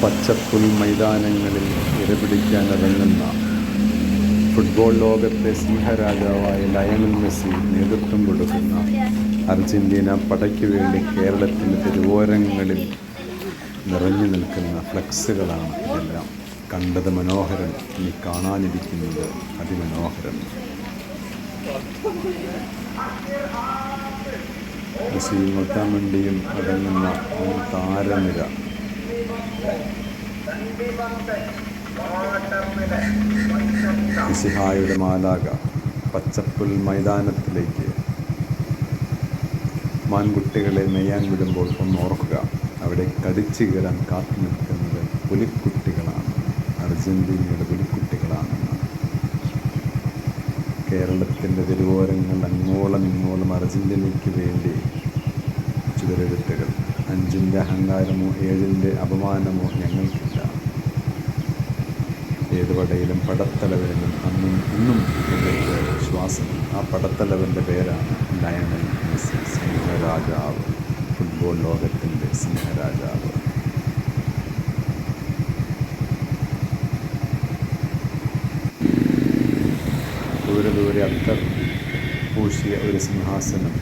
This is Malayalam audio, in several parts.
പച്ചപ്പുൽ മൈതാനങ്ങളിൽ ഇരപിടിക്കാനിറങ്ങുന്ന ഫുട്ബോൾ ലോകത്തെ സിംഹരാജാവായ ലയണൽ മെസ്സി നേതൃത്വം കൊടുക്കുന്ന അർജന്റീന പടയ്ക്ക് വേണ്ടി കേരളത്തിന്റെ തെരുവോരങ്ങളിൽ നിറഞ്ഞു നിൽക്കുന്ന ഫ്ലക്സുകളാണ് ഇതെല്ലാം. കണ്ടത് മനോഹരം ഇനി കാണാനിരിക്കുന്നത് അതിമനോഹരം മെസ്സിയും ഒത്താമണ്ടിയും അടങ്ങുന്ന താരനിര ഇസിഹായുടെ മാലാക പച്ചപ്പുൽ മൈതാനത്തിലേക്ക്. മാൻകുട്ടികളെ മെയ്യാൻ വിടുമ്പോൾ ഒന്ന് ഓർക്കുക. അവിടെ കടിച്ചു കയറാൻ കാത്തു നിൽക്കുന്നത് പുലിക്കുട്ടികളാണ്. അർജന്റീനയുടെ പുലിക്കുട്ടികളാണെന്ന് കേരളത്തിന്റെ തിരുവോരങ്ങൾ അങ്ങോളം ഇങ്ങോളം അർജന്റീനയ്ക്ക് വേണ്ടി ചുവരെഴുത്തുകൾ. അഞ്ചിന്റെ അഹങ്കാരമോ ഏഴിന്റെ അപമാനമോ ഞങ്ങൾക്കില്ല. ഏത് പടയിലും പടത്തലവനും അന്നും ഇന്നും ഞങ്ങൾക്ക് വിശ്വാസം. ആ പടത്തലവന്റെ പേരാണ് ലയണൽ മെസ്സി സ്നേഹരാജാവ് ഫുട്ബോൾ ലോകത്തിന്റെ സ്നേഹരാജാവ് ദൂരെ ദൂരെ അത്തർ പൂശിയ ഒരു സിംഹാസനം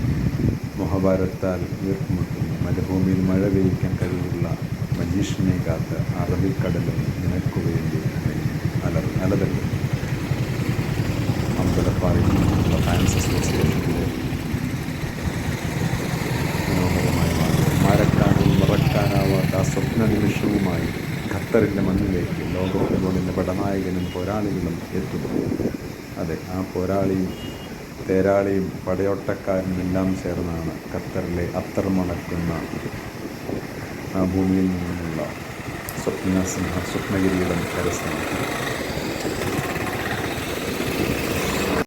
മഹാഭാരത്താൽ വീർപ്പുമുട്ടുന്നു പെയ്യിക്കാൻ കഴിവുള്ള മജീഷിനെ കാത്ത് അറബിക്കടലും നിനക്കു വേണ്ടി അലർ അലതട്ടുന്നു അമ്പലപ്പാറയിലുള്ള ഫാൻസ് അസോസിയേഷന്റെ മനോഹരമായ മരക്കാനും മറക്കാനും മറക്കാനാവാത്ത സ്വപ്ന നിമിഷവുമായി ഖത്തറിന്റെ മണ്ണിലേക്ക് ലോക ഫുട്ബോളിന്റെ പടനായകനും പോരാളികളും എത്തുന്നു. അതെ ആ പോരാളിയും തേരാളിയും പടയോട്ടക്കാരനും എല്ലാം ചേർന്നാണ് ഖത്തറിലെ അത്തർ മണക്കുന്ന ഭൂമിയിൽ നിന്നുള്ള സ്വപ്ന സിംഹ സ്വപ്നഗിരിയിടം കരസ്ഥമാക്കുന്നത്